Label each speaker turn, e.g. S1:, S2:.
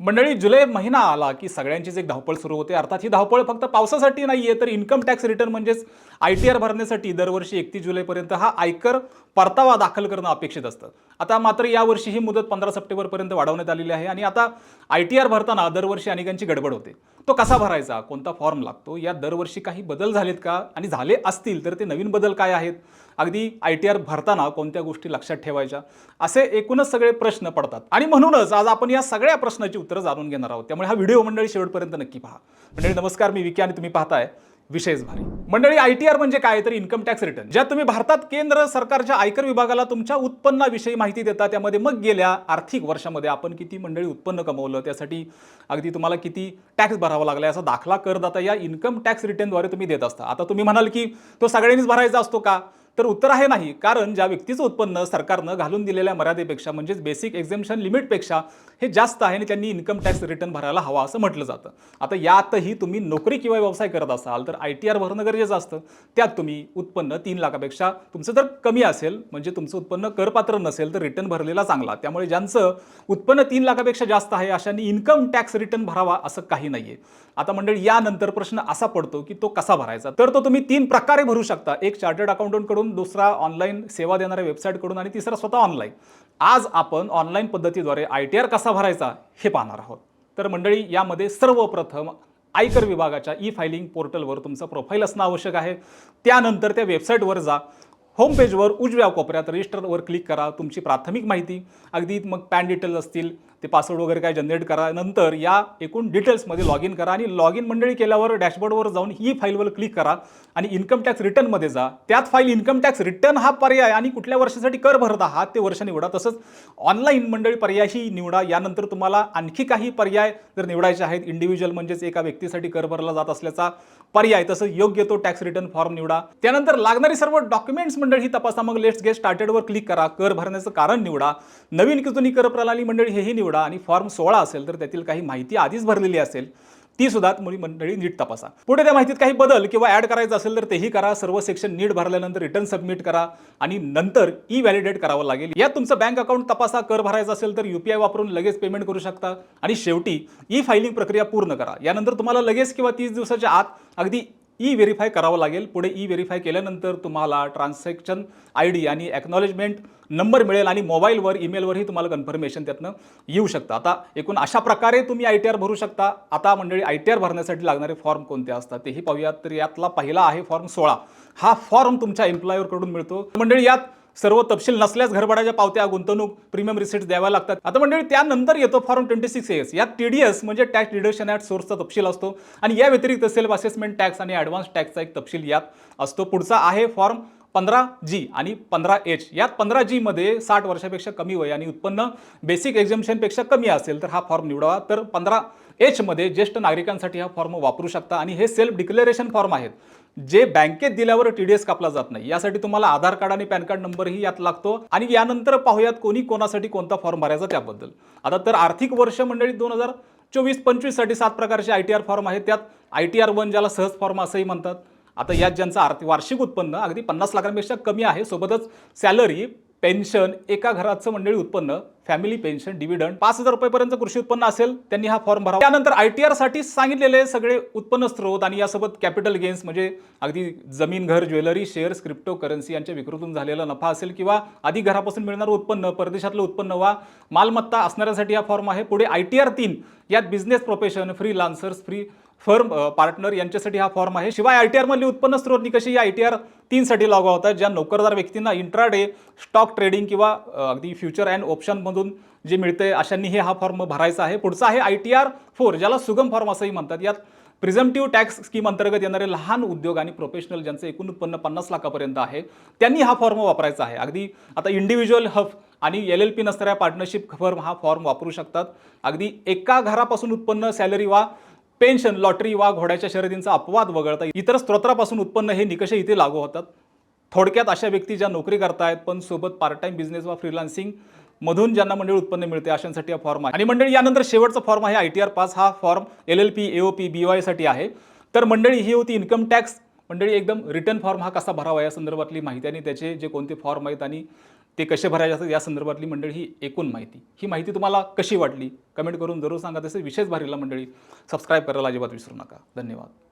S1: मंडळी जुलै महिना आला की सगळ्यांचीच एक धावपळ सुरू होते. अर्थात ही धावपळ फक्त पावसासाठी नाही आहे तर इन्कम टॅक्स रिटर्न म्हणजेच आय टी आर भरण्यासाठी दरवर्षी एकतीस जुलैपर्यंत हा आयकर परतावा दाखल करणं अपेक्षित असतं. आता मात्र यावर्षी ही मुदत पंधरा सप्टेंबरपर्यंत वाढवण्यात आलेली आहे आणि आता आय टी आर भरताना दरवर्षी अनेकांची गडबड होते. तो कसा भरायचा? कोणता फॉर्म लागतो? या दरवर्षी काही बदल झालेत का? आणि झाले असतील तर ते नवीन बदल काय आहेत? अगदी आय टी आर भरताना कोणत्या गोष्टी लक्षात ठेवायच्या? असे एकूणच सगळे प्रश्न पडतात. आणि म्हणूनच आज आपण या सगळ्या प्रश्नाची उत्तरं जाणून घेणार आहोत. त्यामुळे हा व्हिडिओ मंडळी शेवटपर्यंत नक्की पहा. मंडळी नमस्कार. मी विकी आणि तुम्ही पाहताय. विशेष भारी. मंडळी आय टी आर म्हणजे काय? तर इन्कम टॅक्स रिटर्न ज्या तुम्ही भारतात केंद्र सरकारच्या आयकर विभागाला तुमच्या उत्पन्नाविषयी माहिती देता त्यामध्ये मग गेल्या आर्थिक वर्षामध्ये आपण किती मंडळी उत्पन्न कमवलं त्यासाठी अगदी तुम्हाला किती टॅक्स भरावा लागला याचा दाखला करदाता या इन्कम टॅक्स रिटर्नद्वारे तुम्ही देत असता. आता तुम्ही म्हणाल की तो सगळ्यांनीच भरायचा असतो का? तर उत्तर आहे नाही. कारण ज्या व्यक्तीचं उत्पन्न सरकारनं घालून दिलेल्या मर्यादेपेक्षा म्हणजेच बेसिक एक्झेम्पशन लिमिटपेक्षा हे जास्त आहे आणि त्यांनी इन्कम टॅक्स रिटर्न भरायला हवा असं म्हटलं जातं. आता यातही तुम्ही नोकरी किंवा व्यवसाय करत असाल तर आय टी आर भरणं गरजेचं असतं. त्यात तुम्ही उत्पन्न तीन लाखापेक्षा तुमचं जर कमी असेल म्हणजे तुमचं उत्पन्न करपात्र नसेल तर रिटर्न भरलेला चांगला. त्यामुळे ज्यांचं उत्पन्न तीन लाखापेक्षा जास्त आहे अशांनी इन्कम टॅक्स रिटर्न भरावा असं काही नाहीये. आता मंडळी यानंतर प्रश्न असा पडतो की तो कसा भरायचा? तर तो तुम्ही तीन प्रकारे भरू शकता. एक चार्टर्ड अकाउंटंटकडून दुसरा ऑनलाईन सेवा देणाऱ्या वेबसाईटकडून आणि तिसरा स्वतः ऑनलाईन आज आपण ऑनलाईन पद्धतीद्वारे आय टी आर कसा भरायचा हे पाहणार आहोत. तर मंडळी यामध्ये सर्वप्रथम आयकर विभागाच्या ई फायलिंग पोर्टलवर तुमचं प्रोफाईल असणं आवश्यक आहे. त्यानंतर त्या वेबसाईटवर जा. होम पेजवर उजव्या कोपऱ्यात रजिस्टरवर क्लिक करा. तुमची प्राथमिक माहिती. अगदी मग पॅन डिटेल्स असतील. ते पासवर्ड वगैरे काय जनरेट करा नंतर या एकूण डिटेल्समध्ये लॉग इन करा आणि लॉग इन मंडळी केल्यावर डॅशबोर्डवर जाऊन ही फाईलवर क्लिक करा आणि इन्कम टॅक्स रिटर्नमध्ये जा. त्यात फाईल इन्कम टॅक्स रिटर्न हा पर्याय आणि कुठल्या वर्षासाठी कर भरत आहात ते वर्ष निवडा. तसंच ऑनलाईन मंडळी पर्यायही निवडा. यानंतर तुम्हाला आणखी काही पर्याय जर निवडायचे आहेत इंडिव्हिज्युअल म्हणजेच एका व्यक्तीसाठी कर भरला जात असल्याचा पर्याय तसंच योग्य तो टॅक्स रिटर्न फॉर्म निवडा. त्यानंतर लागणारी सर्व डॉक्युमेंट्स मंडळ ही तपासा. मग लेट्स गेट स्टार्टेडवर क्लिक करा. कर भरण्याचं कारण निवडा. नवीन की कर प्रणाली मंडळी हेही निवडा. आणि फॉर्म सोळा असेल तर त्यातील काही माहिती आधीच भरलेली असेल ती सुद्धा मुली मंडळी नीट तपासा. पुढे त्या माहितीत काही बदल किंवा ॲड करायचं असेल तर तेही करा. सर्व सेक्शन नीट भरल्यानंतर रिटर्न सबमिट करा आणि नंतर ई व्हॅलिडेट करावं लागेल. यात तुमचं बँक अकाउंट तपासा. कर भरायचा असेल तर युपीआय वापरून लगेच पेमेंट करू शकता आणि शेवटी ई फायलिंग प्रक्रिया पूर्ण करा. यानंतर तुम्हाला लगेच किंवा तीस दिवसाच्या आत अगदी ई व्हेरीफाय करावं लागेल. पुढे ई व्हेरीफाय केल्यानंतर तुम्हाला ट्रान्झॅक्शन आय डी आणि ॲक्नॉलेजमेंट नंबर मिळेल आणि मोबाईलवर ईमेलवरही तुम्हाला कन्फर्मेशन त्यातनं येऊ शकतं. आता एकूण अशा प्रकारे तुम्ही आय टी आर भरू शकता. आता मंडळी आय टी आर भरण्यासाठी लागणारे फॉर्म कोणते असतात तेही पाहूयात. तर यातला पहिला आहे फॉर्म सोळा. हा फॉर्म तुमच्या एम्प्लॉयरकडून मिळतो. मंडळी यात सर्व तपशील नसल्यास घरभाड्याच्या पावत्या गुंतवणूक प्रीमियम रिसिट्स द्याव्या लागतात. आता मंडळी त्यानंतर येतो फॉर्म ट्वेंटी सिक्स एस यात टी डी एस म्हणजे टॅक्स डिडक्शन ॲट सोर्सचा तपशील असतो. आणि या व्यतिरिक्त सेल्फ असेसमेंट टॅक्स आणि ॲडव्हान्स टॅक्सचा एक तपशील यात असतो. पुढचा आहे फॉर्म पंधरा जी आणि पंधरा एच यात पंधरा जीमध्ये साठ वर्षापेक्षा कमी वय आणि उत्पन्न बेसिक एक्झाम्शनपेक्षा कमी असेल तर हा फॉर्म निवडावा. तर पंधरा एचमध्ये ज्येष्ठ नागरिकांसाठी हा फॉर्म वापरू शकता आणि हे सेल्फ डिक्लेरेशन फॉर्म आहेत. जे बँकेत दिल्यावर टी डी एस कापला जात नाही. यासाठी तुम्हाला आधार कार्ड आणि पॅन कार्ड नंबरही यात लागतो. आणि यानंतर पाहूयात कोणी कोणासाठी कोणता फॉर्म भरायचा त्याबद्दल. आता तर आर्थिक वर्ष मंडळी दोन हजार चोवीस पंचवीससाठी सात प्रकारचे आय टी आर फॉर्म आहेत. त्यात आय टी आर वन ज्याला सहज फॉर्म असंही म्हणतात. आता यात ज्यांचं आर्थिक वार्षिक उत्पन्न अगदी पन्नास लाखांपेक्षा कमी आहे सोबतच सॅलरी पेन्शन एका घराचं मंडळी उत्पन्न फॅमिली पेन्शन डिव्हिडंड पाच हजार रुपयेपर्यंत कृषी उत्पन्न असेल त्यांनी हा फॉर्म भरावा. त्यानंतर आय टी आरसाठी सांगितलेले सगळे उत्पन्न स्रोत आणि यासोबत कॅपिटल गेन्स म्हणजे अगदी जमीन घर ज्वेलरी शेअर्स क्रिप्टो करन्सी यांच्या विक्रीतून झालेला नफा असेल किंवा आधी घरापासून मिळणारं उत्पन्न परदेशातलं उत्पन्न वा मालमत्ता असणाऱ्यांसाठी हा फॉर्म आहे. पुढे आय टी आर तीन यात business profession freelancers free firm partner यांच्यासाठी हा फॉर्म आहे. शिवाय आय टी आरमधली उत्पन्न स्रोत निकषी या आय टी आर तीनसाठी लागू होतात ज्या नोकरदार व्यक्तींना इंट्राडे स्टॉक ट्रेडिंग किंवा अगदी फ्युचर अँड ऑप्शनमधून जे मिळते अशांनी हे हा फॉर्म भरायचा आहे. पुढचा आहे आय टी आर फोर ज्याला सुगम फॉर्म असंही म्हणतात. यात प्रिझमटिव्ह टॅक्स स्कीम अंतर्गत येणारे लहान उद्योग आणि प्रोफेशनल ज्यांचं एकूण उत्पन्न पन्नास लाखापर्यंत आहे त्यांनी हा फॉर्म वापरायचा आहे. अगदी आता इंडिव्हिज्युअल हफ आणि एल एल पी नसणाऱ्या पार्टनरशिप फर्म हा फॉर्म वापरू शकतात. अगदी एका घरापासून उत्पन्न सॅलरी वा पेन्शन लॉटरी वा घोड्याच्या शर्यतींचा अपवाद वगळता इतर स्त्रोत्रापासून उत्पन्न हे निकष इथे लागू होतात. थोडक्यात अशा व्यक्ती ज्या नोकरी करतायत पण सोबत पार्ट टाइम बिझनेस वा फ्रीलान्सिंग मधून ज्यांना मंडळी उत्पन्न मिळते अशांसाठी हा फॉर्म आहे. आणि मंडळी यानंतर शेवटचा फॉर्म आहे आय टी आर पास हा form L L P A O P B वायसाठी आहे. तर मंडळी ही होती इन्कम टॅक्स मंडळी एकदम रिटर्न फॉर्म हा कसा भरावा या संदर्भातली माहिती आणि त्याचे जे कोणते फॉर्म आहेत आणि ते कसे भरायचे असतात या संदर्भातली मंडळी ही एकूण माहिती. ही माहिती तुम्हाला कशी वाटली? कमेंट करून जरूर सांगा. तसेच विशेष भारीला मंडळी सबस्क्राईब करायला अजिबात विसरू नका. धन्यवाद.